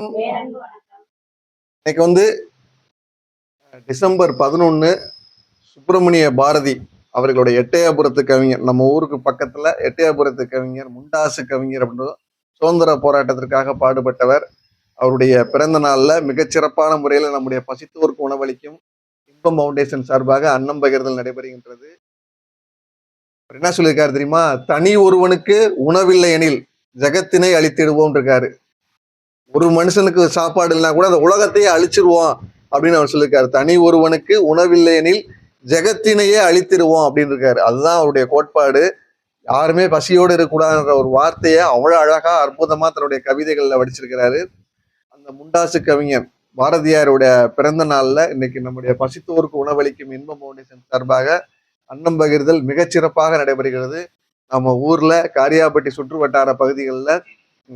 இன்னைக்கு வந்து டிசம்பர் பதினொன்று சுப்பிரமணிய பாரதி அவர்களுடைய எட்டையாபுரத்து கவிஞர் நம்ம ஊருக்கு பக்கத்துல எட்டையாபுரத்து கவிஞர் முண்டாசு கவிஞர் அப்படின்றது சுதந்திர போராட்டத்திற்காக பாடுபட்டவர். அவருடைய பிறந்த நாள்ல மிகச்சிறப்பான முறையில் நம்முடைய பசித்தோருக்கு உணவளிக்கும் இன்பம் ஃபவுண்டேஷன் சார்பாக அன்னம் பகிர்தல் நடைபெறுகின்றது. என்ன சொல்லியிருக்காரு தெரியுமா? தனி ஒருவனுக்கு உணவில்லை எனில் ஜெகத்தினை அழித்திடுவோம் இருக்காரு ஒரு மனுஷனுக்கு சாப்பாடு இல்லைனா கூட அந்த உலகத்தையே அழிச்சிருவோம் அப்படின்னு அவர் சொல்லியிருக்காரு தனி ஒருவனுக்கு உணவில்லையெனில் ஜெகத்தினையே அழித்திடுவோம் அப்படின்னு இருக்காரு. அதுதான் அவருடைய கோட்பாடு. யாருமே பசியோடு இருக்கக்கூடாதுன்ற ஒரு வார்த்தையை அவ்வளோ அழகா அற்புதமா தன்னுடைய கவிதைகள்ல வடிச்சிருக்கிறாரு. அந்த முண்டாசு கவிஞர் பாரதியாருடைய பிறந்த நாளில் இன்னைக்கு நம்முடைய பசித்தோருக்கு உணவளிக்கும் இன்ப ஃபவுண்டேஷன் சார்பாக அன்னம் பகிர்தல் மிகச்சிறப்பாக நடைபெறுகிறது. நம்ம ஊர்ல காரியாபட்டி சுற்று வட்டார பகுதிகளில்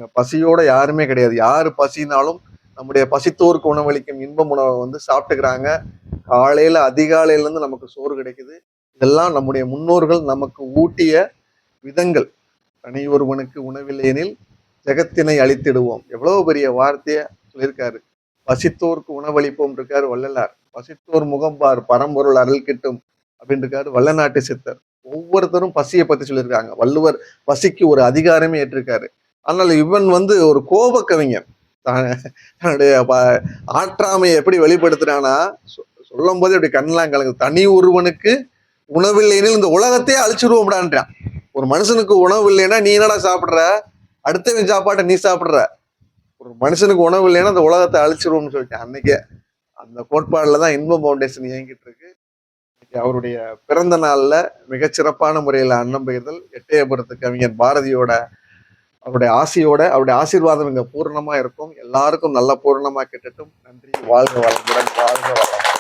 பசியோட யாருமே கிடையாது. யார் பசினாலும் நம்முடைய பசித்தோருக்கு உணவளிக்கும் இன்பம் உணவை வந்து சாப்பிட்டுக்கிறாங்க. காலையில அதிகாலையிலேருந்து நமக்கு சோறு கிடைக்குது. இதெல்லாம் நம்முடைய முன்னோர்கள் நமக்கு ஊட்டிய விதங்கள். தனி ஒருவனுக்கு உணவில்லையெனில் ஜெகத்தினை அழித்திடுவோம். எவ்வளவு பெரிய வார்த்தையை சொல்லியிருக்காரு. பசித்தோருக்கு உணவளிப்போம் இருக்காரு வள்ளலார். பசித்தோர் முகம்பார் பரம்பொருள் அருள் கிட்டும் அப்படின்னு இருக்காரு வள்ளநாட்டு சித்தர். ஒவ்வொருத்தரும் பசியை பத்தி சொல்லியிருக்காங்க. வள்ளுவர் பசிக்கு ஒரு அதிகாரமே ஏற்றிருக்காரு. ஆனால் இவன் வந்து ஒரு கோப கவிஞன் தன்னுடைய ஆற்றாமையை எப்படி வெளிப்படுத்துறானா சொ- சொல்லும் போதே அப்படி கண்ணெல்லாம் கலங்குது. தனி ஒருவனுக்கு உணவில்லைன்னு இந்த உலகத்தையே அழிச்சிருவோம்டான்றான். ஒரு மனுஷனுக்கு உணவு இல்லைன்னா நீ என்னடா சாப்பிட்ற? அடுத்தவன் சாப்பாட்டை நீ சாப்பிட்ற. ஒரு மனுஷனுக்கு உணவு இல்லைன்னா அந்த உலகத்தை அழிச்சிருவோம்னு சொல்லிட்டேன் அன்னைக்கே அந்த கோட்பாடில் தான் இன்பம் ஃபவுண்டேஷன் இயங்கிட்டு இருக்கு. இன்னைக்கு அவருடைய பிறந்த நாளில் மிகச்சிறப்பான முறையில் அன்னம் பெய்தல் எட்டயபுரத்து கவிஞர் பாரதியோட அவருடைய ஆசையோட அவருடைய ஆசீர்வாதம் இங்க பூர்ணமா இருக்கும். எல்லாருக்கும் நல்ல பூர்ணமா கிட்டட்டும். நன்றி. வாழ்க வளமுடன் வாழ்க வளம்